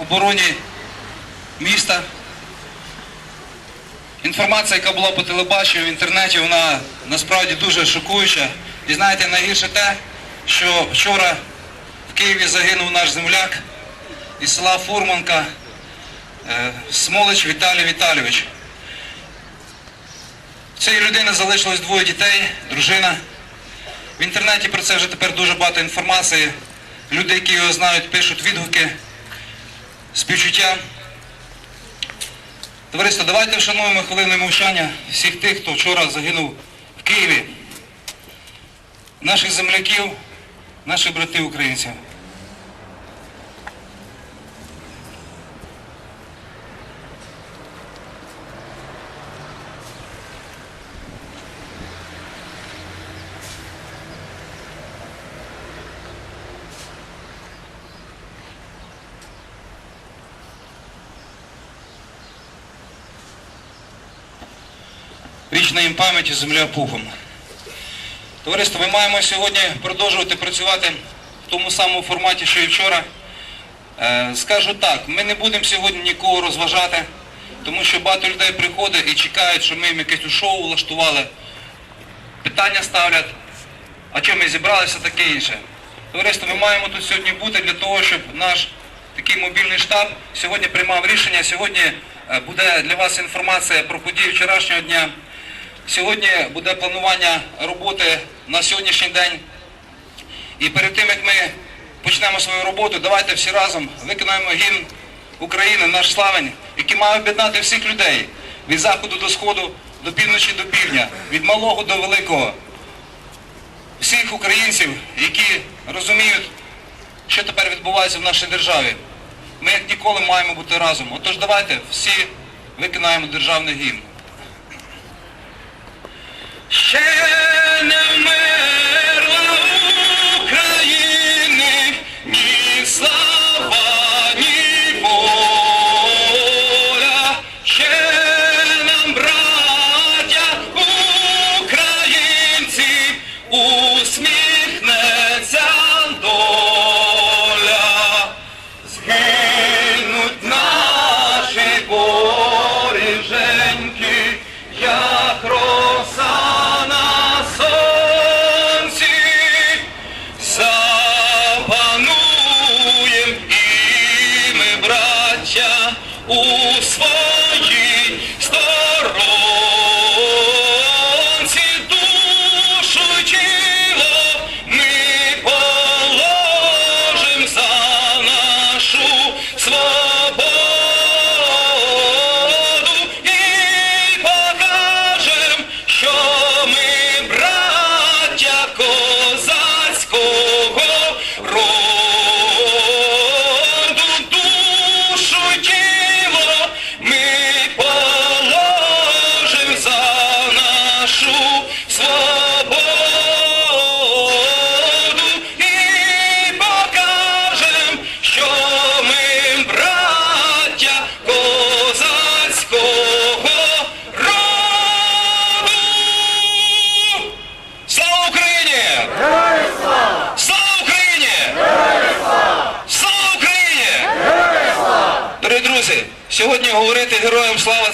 обороні міста. Інформація, яка була по телебаченню в інтернеті, вона насправді дуже шокуюча. І знаєте, найгірше те, що вчора в Києві загинув наш земляк із села Фурманка е, Смолич Віталій Віталійович. Цієї людини залишилось двоє дітей, дружина. В інтернеті про це вже тепер дуже багато інформації. Люди, які його знають, пишуть відгуки, співчуття. Товариство, давайте вшануємо хвилиною мовчання всіх тих, хто вчора загинув в Києві, наших земляків, наших братів українців. Вічна їм пам'яті земля пухом. Товариство, ми маємо сьогодні продовжувати працювати в тому самому форматі, що і вчора. Е, Скажу так, ми не будемо сьогодні нікого розважати, тому що багато людей приходить і чекають, що ми їм якесь шоу влаштували, питання ставлять, а чому ми зібралися, таке інше. Товариство, ми маємо тут сьогодні бути для того, щоб наш такий мобільний штаб сьогодні приймав рішення. Сьогодні е, буде для вас інформація про події вчорашнього дня. Сьогодні буде планування роботи на сьогоднішній день. І перед тим, як ми почнемо свою роботу, давайте всі разом виконаємо гімн України, наш славень, який має об'єднати всіх людей від заходу до сходу, до півночі до півдня, від малого до великого. Всіх українців, які розуміють, що тепер відбувається в нашій державі. Ми як ніколи маємо бути разом. Отож давайте всі виконаємо державний гімн. Ще не вмерла України ні слава,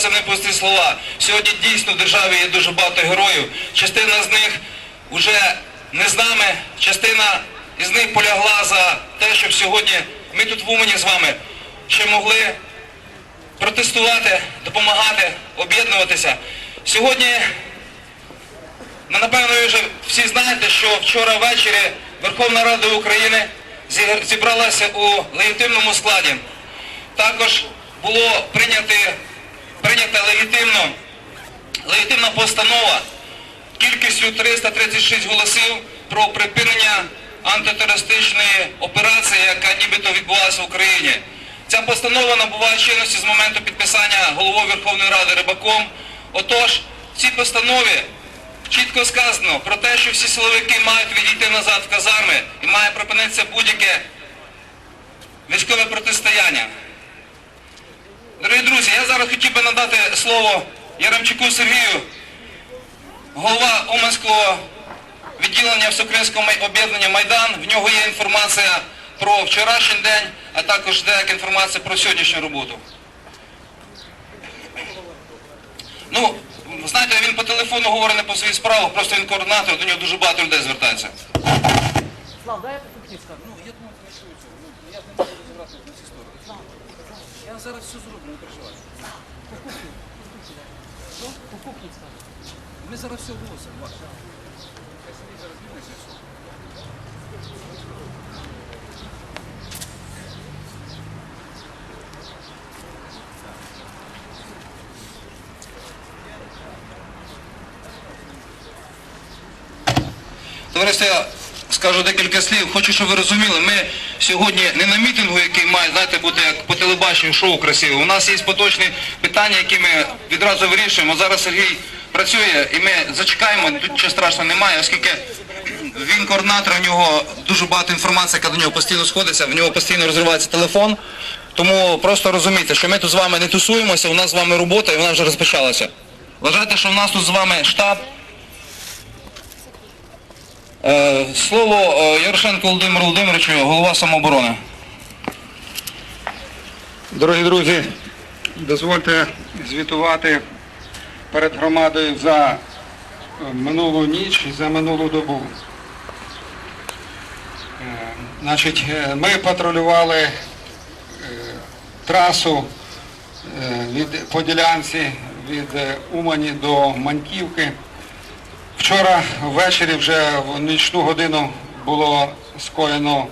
це не пусті слова. Сьогодні дійсно в державі є дуже багато героїв. Частина з них вже не з нами, частина із них полягла за те, щоб сьогодні ми тут в Умані з вами ще могли протестувати, допомагати, об'єднуватися. Сьогодні Ну, напевно, ви вже всі знаєте, що вчора ввечері Верховна Рада України зібралася у легітимному складі. Також було прийняте, прийнята легітимно, легітимна постанова кількістю 336 голосів про припинення антитерористичної операції, яка нібито відбулася в Україні. Ця постанова набуває чинності з моменту підписання головою Верховної Ради Рибаком. Отож, в цій постанові чітко сказано про те, що всі силовики мають відійти назад в казарми і має припинитися будь-яке військове протистояння. Дорогі друзі, я зараз хотів би надати слово Яремчуку Сергію, голова Уманського відділення Всеукраїнського об'єднання Майдан. В нього є інформація про вчорашній день, а також деяка інформація про сьогоднішню роботу. Ну, знаєте, він по телефону говорить не по своїх справах, просто він координатор, до нього дуже багато людей звертається. Слав, дай я по скажу. Ну, я думаю, що? Ну, я ним буду розібратися на всі сторони. Я зараз все зроблю, не переживай. Що? По кухні скажу. Ми зараз все все. Товариство, я скажу декілька слів. Хочу, щоб ви розуміли, ми сьогодні не на мітингу, який має, знаєте, бути як по телебаченню шоу красиве. У нас є поточні питання, які ми відразу вирішуємо. Зараз Сергій працює і ми зачекаємо, тут нічого страшного немає, оскільки він координатор, у нього дуже багато інформації, яка до нього постійно сходиться, в нього постійно розривається телефон. Тому просто розумійте, що ми тут з вами не тусуємося, у нас з вами робота і вона вже розпочалася. Вважайте, що у нас тут з вами штаб, Е, Слово е, Ярошенко Володимиру Володимировичу, голова самооборони. Дорогі друзі, дозвольте звітувати перед громадою за е, минулу ніч і за минулу добу. Е, Значить, е, ми патрулювали трасу від по ділянці від Умані до Маньківки. Вчора ввечері вже в нічну годину було скоєно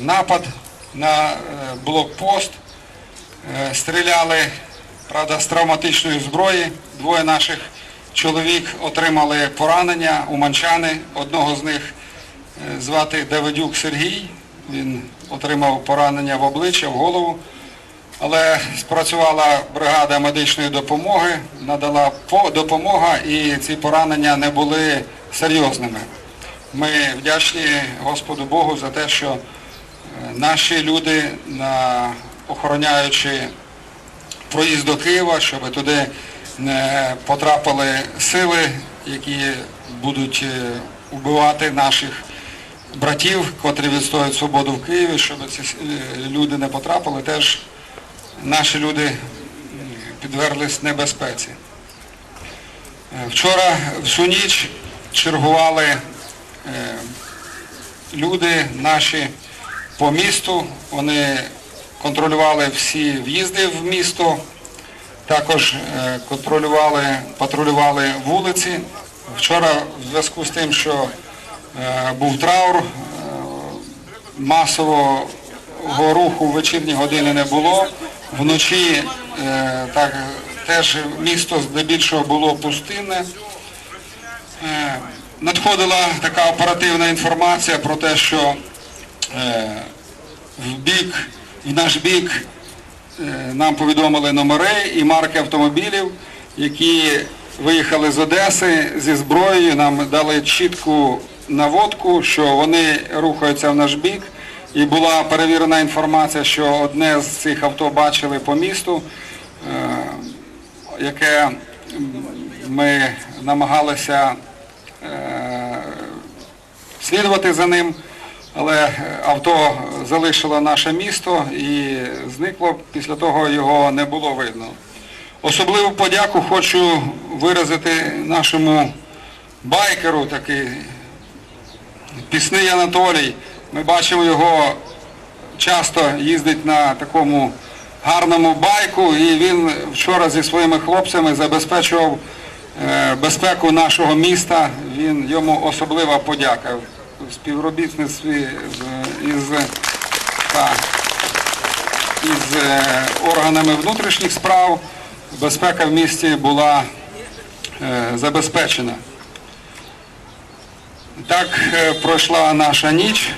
напад на блокпост. Стріляли, правда, з травматичної зброї. Двоє наших чоловік отримали поранення, уманчани. Одного з них е, звати Давидюк Сергій. Він отримав поранення в обличчя, в голову. Але спрацювала бригада медичної допомоги, надала по- допомога і ці поранення не були серйозними. Ми вдячні Господу Богу за те, що е, наші люди, охороняючи проїзд до Києва, щоб туди не потрапили сили, які будуть е, вбивати наших братів, котрі відстоюють свободу в Києві, щоб ці е, люди не потрапили, теж наші люди підверглись небезпеці. Е, Вчора всю ніч чергували люди наші по місту. Вони контролювали всі в'їзди в місто, також е, контролювали, патрулювали вулиці. Вчора в зв'язку з тим, що е, був траур, е, масового руху в вечірні години не було. Вночі так, теж місто здебільшого було пустинне. Надходила така оперативна інформація про те, що в бік, в наш бік е, нам повідомили номери і марки автомобілів, які виїхали з Одеси зі зброєю, нам дали чітку наводку, що вони рухаються в наш бік. І була перевірена інформація, що одне з цих авто бачили по місту, е, яке ми намагалися е, слідувати за ним, але авто залишило наше місто і зникло, після того його не було видно. Особливу подяку хочу виразити нашому байкеру, такий пісний Анатолій. Ми бачимо його часто їздить на такому гарному байку, і він вчора зі своїми хлопцями забезпечував е, безпеку нашого міста. Він йому особлива подяка співробітництві із, та, із е, органами внутрішніх справ. Безпека в місті була е, забезпечена. Так е, пройшла наша ніч.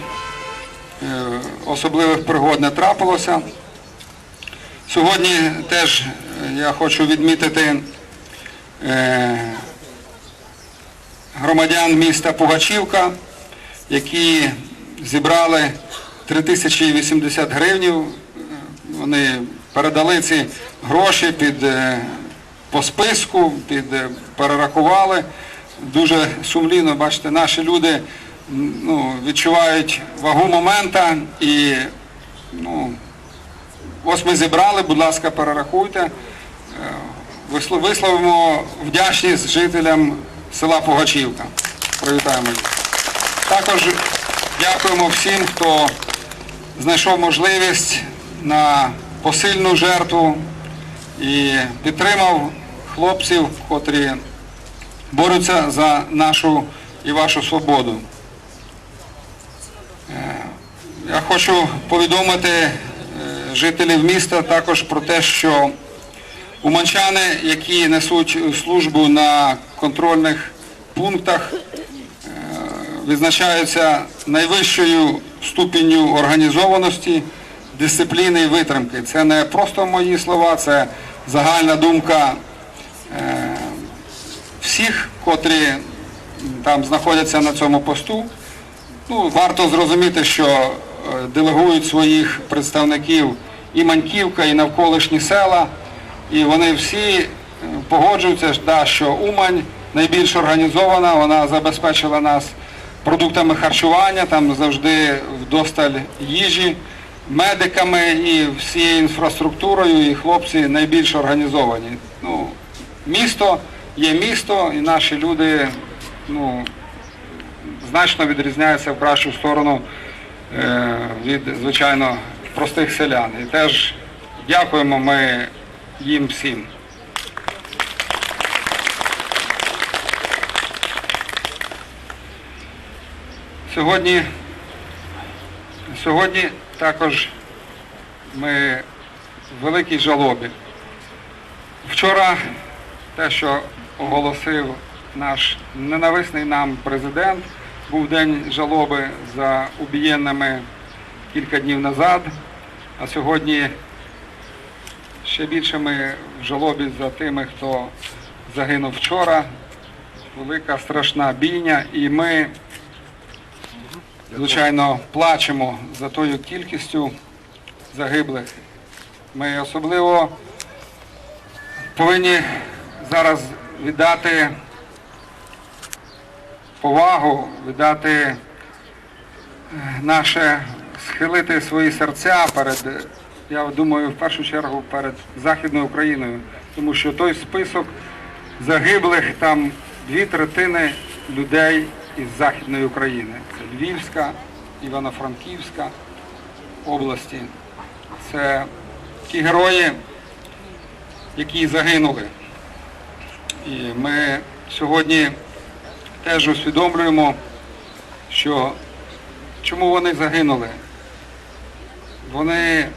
Особливих пригод не трапилося. Сьогодні теж я хочу відмітити громадян міста Пугачівка, які зібрали 3080 гривнів. Вони передали ці гроші під, е, по списку, під, е, перерахували. Дуже сумлінно, бачите, наші люди ну, відчувають вагу момента і ну, ось ми зібрали, будь ласка, перерахуйте. Е, Висловимо вдячність жителям села Пугачівка. Привітаємо. Також дякуємо всім, хто знайшов можливість на посильну жертву і підтримав хлопців, котрі борються за нашу і вашу свободу. Е, Я хочу повідомити е, жителів міста також про те, що уманчани, які несуть службу на контрольних пунктах, е, відзначаються найвищою ступінню організованості, дисципліни і витримки. Це не просто мої слова, це загальна думка е, всіх, котрі там знаходяться на цьому посту. Ну, варто зрозуміти, що е, делегують своїх представників і Маньківка, і навколишні села, і вони всі е, погоджуються, що Умань найбільш організована, вона забезпечила нас продуктами харчування, там завжди вдосталь їжі, медиками і всією інфраструктурою, і хлопці найбільш організовані. Ну, місто є місто, і наші люди ну, значно відрізняється в кращу сторону е, від, звичайно, простих селян. І теж дякуємо ми їм всім. Сьогодні, сьогодні також ми в великій жалобі. Вчора те, що оголосив наш ненависний нам президент, був день жалоби за убієнними кілька днів назад, а сьогодні ще більше ми в жалобі за тими, хто загинув вчора. Велика страшна бійня, і ми, звичайно, плачемо за тою кількістю загиблих. Ми особливо повинні зараз віддати повагу, віддати е, наше, схилити свої серця перед, я думаю, в першу чергу перед Західною Україною, тому що той список загиблих там дві третини людей із Західної України. Це Львівська, Івано-Франківська області. Це ті герої, які загинули. І ми сьогодні теж усвідомлюємо, що чому вони загинули. Вони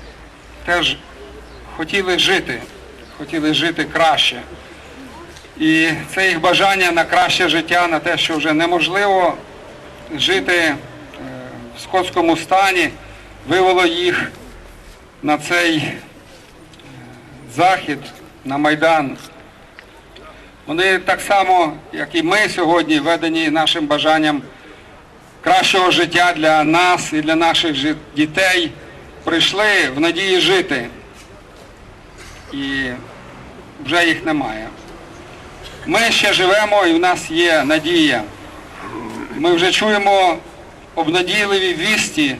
теж хотіли жити, хотіли жити краще. І це їх бажання на краще життя, на те, що вже неможливо жити е, в скотському стані, вивело їх на цей е, захід, на Майдан. Вони так само, як і ми сьогодні, ведені нашим бажанням кращого життя для нас і для наших дітей, прийшли в надії жити. І вже їх немає. Ми ще живемо і в нас є надія. Ми вже чуємо обнадійливі вісті,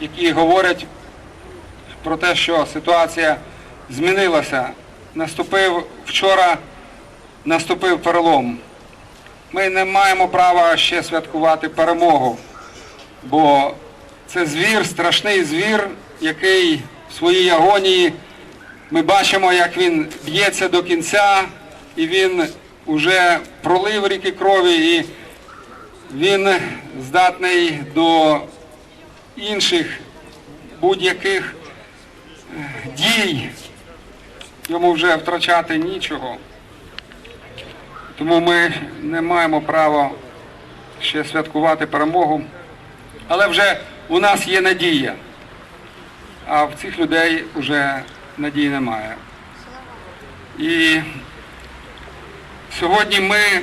які говорять про те, що ситуація змінилася. Наступив вчора наступив перелом. Ми не маємо права ще святкувати перемогу, бо це звір, страшний звір, який в своїй агонії ми бачимо, як він б'ється до кінця, і він уже пролив ріки крові, і він здатний до інших будь-яких е, дій. Йому вже втрачати нічого. Тому ми не маємо права ще святкувати перемогу. Але вже у нас є надія, а в цих людей вже надії немає. І сьогодні ми,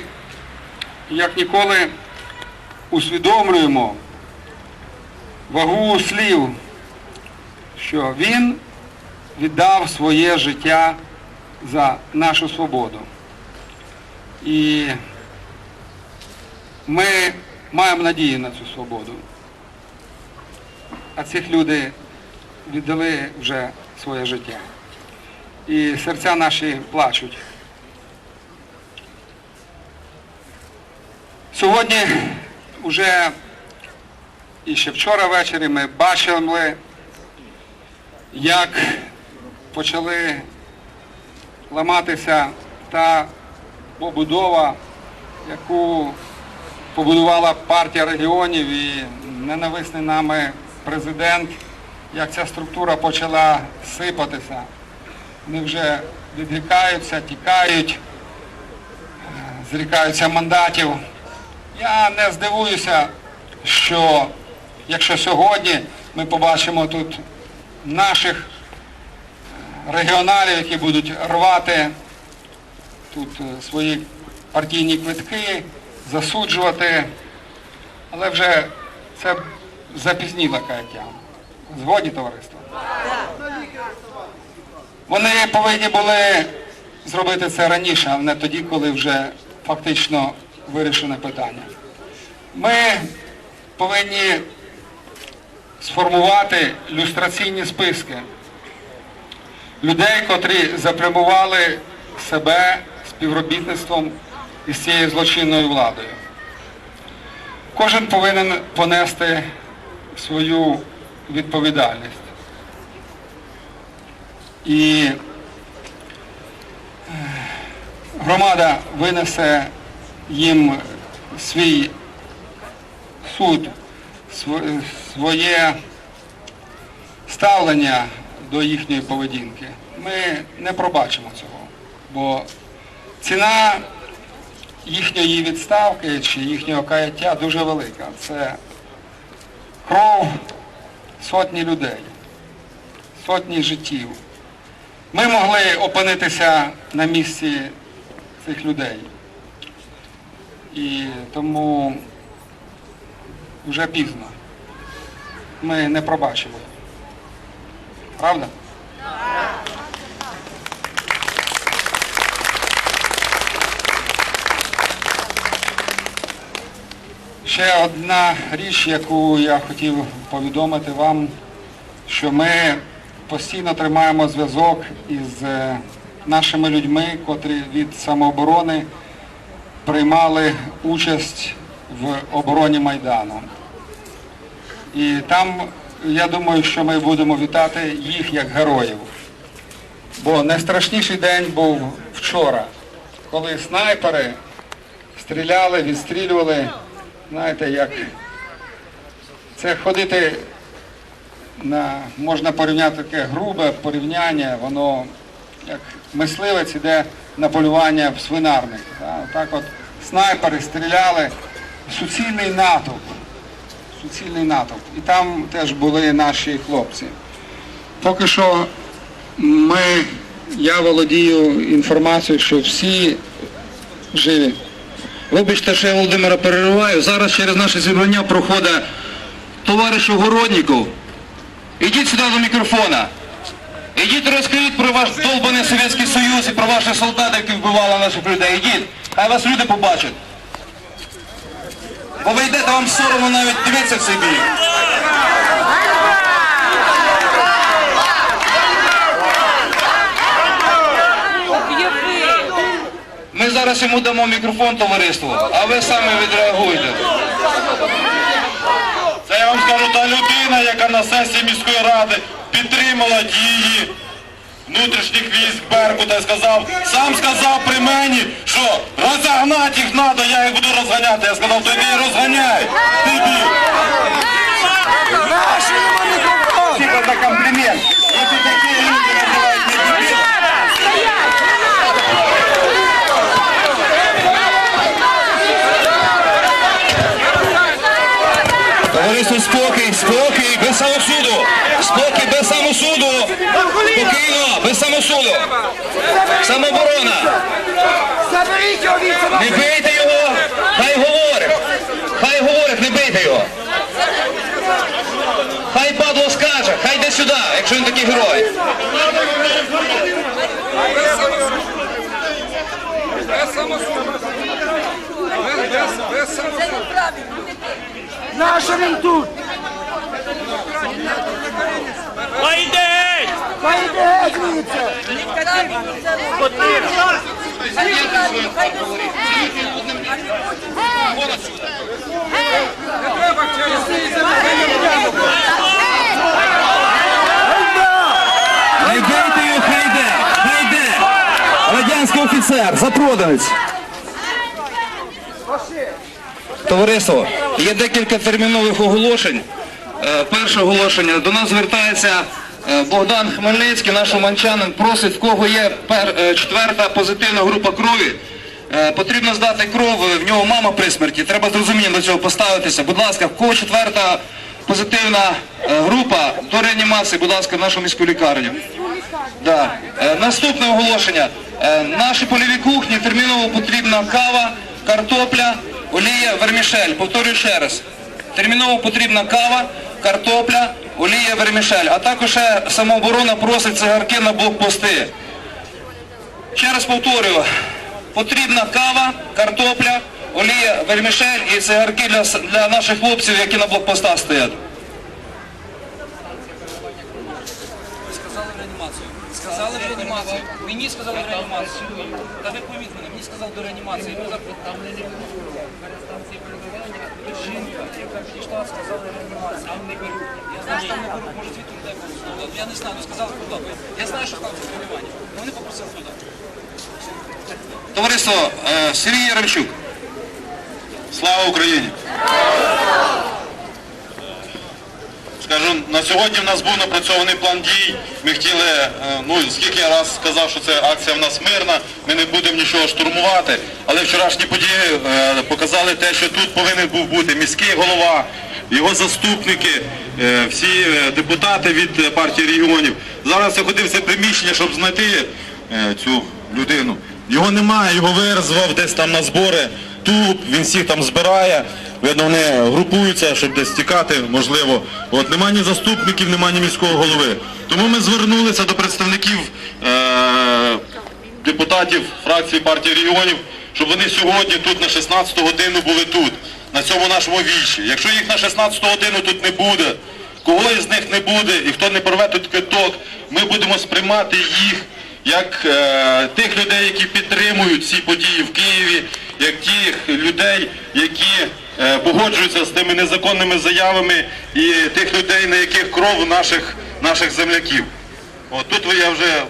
як ніколи, усвідомлюємо вагу слів, що він віддав своє життя за нашу свободу. І ми маємо надію на цю свободу. А цих люди віддали вже своє життя. І серця наші плачуть. Сьогодні вже і ще вчора ввечері ми бачили, як почали ламатися та побудова, яку побудувала партія регіонів і ненависний нами президент, як ця структура почала сипатися. Вони вже відрікаються, тікають, зрікаються мандатів. Я не здивуюся, що якщо сьогодні ми побачимо тут наших е, регіоналів, які будуть рвати тут е, свої партійні квитки, засуджувати, але вже це запізніло каяття. Згодні товариство? Вони повинні були зробити це раніше, а не тоді, коли вже фактично вирішене питання. Ми повинні сформувати люстраційні списки людей, котрі запрямували себе співробітництвом із цією злочинною владою. Кожен повинен понести свою відповідальність. І е, громада винесе їм свій суд, своє ставлення до їхньої поведінки. Ми не пробачимо цього, бо ціна їхньої відставки чи їхнього каяття дуже велика. Це кров сотні людей, сотні життів. Ми могли опинитися на місці цих людей. І тому вже пізно. Ми не пробачимо. Правда? Ще одна річ, яку я хотів повідомити вам, що ми постійно тримаємо зв'язок із е, нашими людьми, котрі від самооборони приймали участь в обороні Майдану. І там, я думаю, що ми будемо вітати їх як героїв. Бо найстрашніший день був вчора, коли снайпери стріляли, відстрілювали, знаєте, як це ходити на, можна порівняти таке грубе порівняння, воно як мисливець іде на полювання в свинарник. Так от снайпери стріляли, суцільний натовп. Суцільний натовп. І там теж були наші хлопці. Поки що ми, я володію інформацією, що всі живі. Вибачте, що я Володимира перериваю. Зараз через наше зібрання проходить товариш Огородніков. Ідіть сюди до мікрофона. Ідіть розкажіть про ваш долбаний Совєтський Союз і про ваших солдатів, які вбивали наших людей. Ідіть, хай вас люди побачать. Бо ви йдете, вам соромно навіть дивитися в. Об'яви! Ми зараз йому дамо мікрофон товариству, а ви самі відреагуйте. Це я вам скажу та людина, яка на сесії міської ради підтримала дії внутрішніх військ Беркута і сказав, сам сказав при мені, що розогнати їх треба, я їх буду розганяти. Я сказав, тоді і розганяй. Типа за комплімент. Товариство, спокій, спокій, без самосуду. Спокій, без самосуду. Від себе! Не бийте його, хай говорить. Хай говорить, не бийте його. Хай падло скаже, хай йде сюди, якщо він такий герой. Нащо він тут? Хайде! Хай йде звідси. Не бейте його, хай йде! Хай йде! Радянський офіцер, запроданець! Товариство, є декілька термінових оголошень. Е, Перше оголошення. До нас звертається е, Богдан Хмельницький, наш уманчанин, просить, в кого є е, четверта позитивна група крові. Потрібно здати кров, в нього мама при смерті. Треба з розумінням до цього поставитися. Будь ласка, в кого четверта позитивна група до реанімації, будь ласка, в нашу міську лікарню. Да. Наступне оголошення. Наші польові кухні терміново потрібна кава, картопля, олія, вермішель. Повторюю ще раз. Терміново потрібна кава, картопля, олія, вермішель. А також самооборона просить цигарки на блокпости. Ще раз повторюю. Потрібна кава, картопля, олія, вермішель і цигарки для, для наших хлопців, які на блокпостах стоять. Сказали реанімацію. Мені сказали в реанімацію. Та ви поміть мене, мені сказали до реанімації. Там не. Жінка, яка підійшла, сказала реанімація, а не беруть. Я знаю, що не беруть. Може звідти людей було. Я не знаю, ну сказали куди. Я знаю, що там реанімування. Вони попросили туди. Товариство е, Сергій Яремчук. Слава Україні! Скажу, на сьогодні в нас був напрацьований план дій. Ми хотіли, е, ну скільки я раз сказав, що це акція в нас мирна, ми не будемо нічого штурмувати. Але вчорашні події е, показали те, що тут повинен був бути міський голова, його заступники, е, всі депутати від партії регіонів. Зараз я ходив в це приміщення, щоб знайти цю людину. Його немає, його визвав десь там на збори. Тут він всіх там збирає. Видно, вони групуються, щоб десь тікати, можливо. От немає ні заступників, немає ні міського голови. Тому ми звернулися до представників е- депутатів фракції партії регіонів, щоб вони сьогодні тут на 16 годину були тут, на цьому нашому вічі. Якщо їх на 16 годину тут не буде, кого із них не буде і хто не порве тут квиток, ми будемо сприймати їх як е, тих людей, які підтримують ці події в Києві, як тих людей, які е, погоджуються з тими незаконними заявами і тих людей, на яких кров наших, наших земляків. От тут ви я вже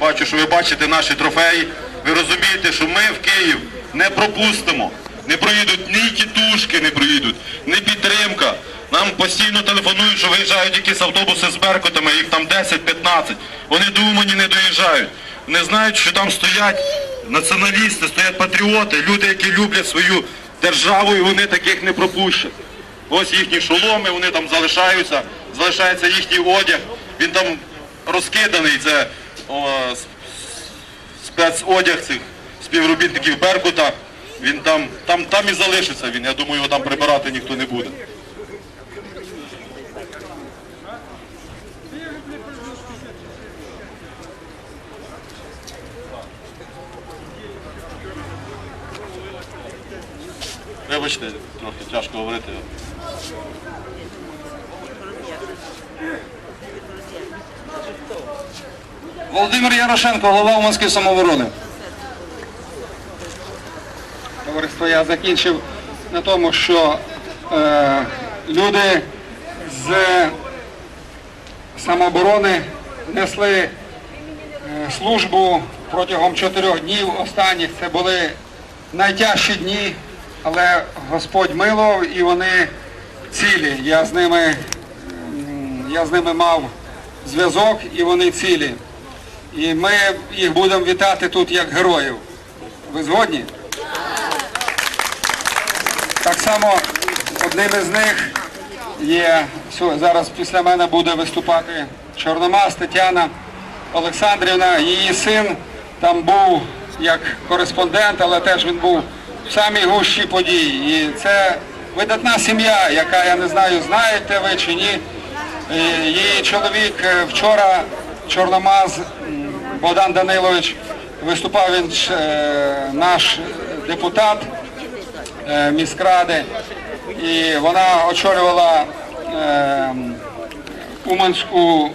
бачу, що ви бачите наші трофеї. Ви розумієте, що ми в Київ не пропустимо. Не проїдуть ні тітушки, не проїдуть, ні підтримка. Нам постійно телефонують, що виїжджають якісь автобуси з беркутами, їх там 10-15. Вони до Умані не доїжджають. Не знають, що там стоять націоналісти, стоять патріоти, люди, які люблять свою державу, і вони таких не пропущать. Ось їхні шоломи, вони там залишаються, залишається їхній одяг. Він там розкиданий, це о, спецодяг цих співробітників Беркута. Він там, там, там і залишиться він. Я думаю, його там прибирати ніхто не буде. Вибачте, трохи тяжко говорити. Володимир Ярошенко, голова Уманської самооборони. Товариство, я закінчив на тому, що е, люди з самооборони несли е, службу протягом чотирьох днів останніх. Це були найтяжчі дні, але Господь милував і вони цілі. Я з ними, я з ними мав зв'язок і вони цілі. І ми їх будемо вітати тут як героїв. Ви згодні? Так само одним із них є зараз після мене буде виступати Чорномаз Тетяна Олександрівна. Її син там був як кореспондент, але теж він був в самій гущі подій. І це видатна сім'я, яка я не знаю, знаєте ви чи ні. Е, Її чоловік е, вчора Чорномаз Богдан Данилович виступав він е, наш депутат міськради. І вона очолювала Уманську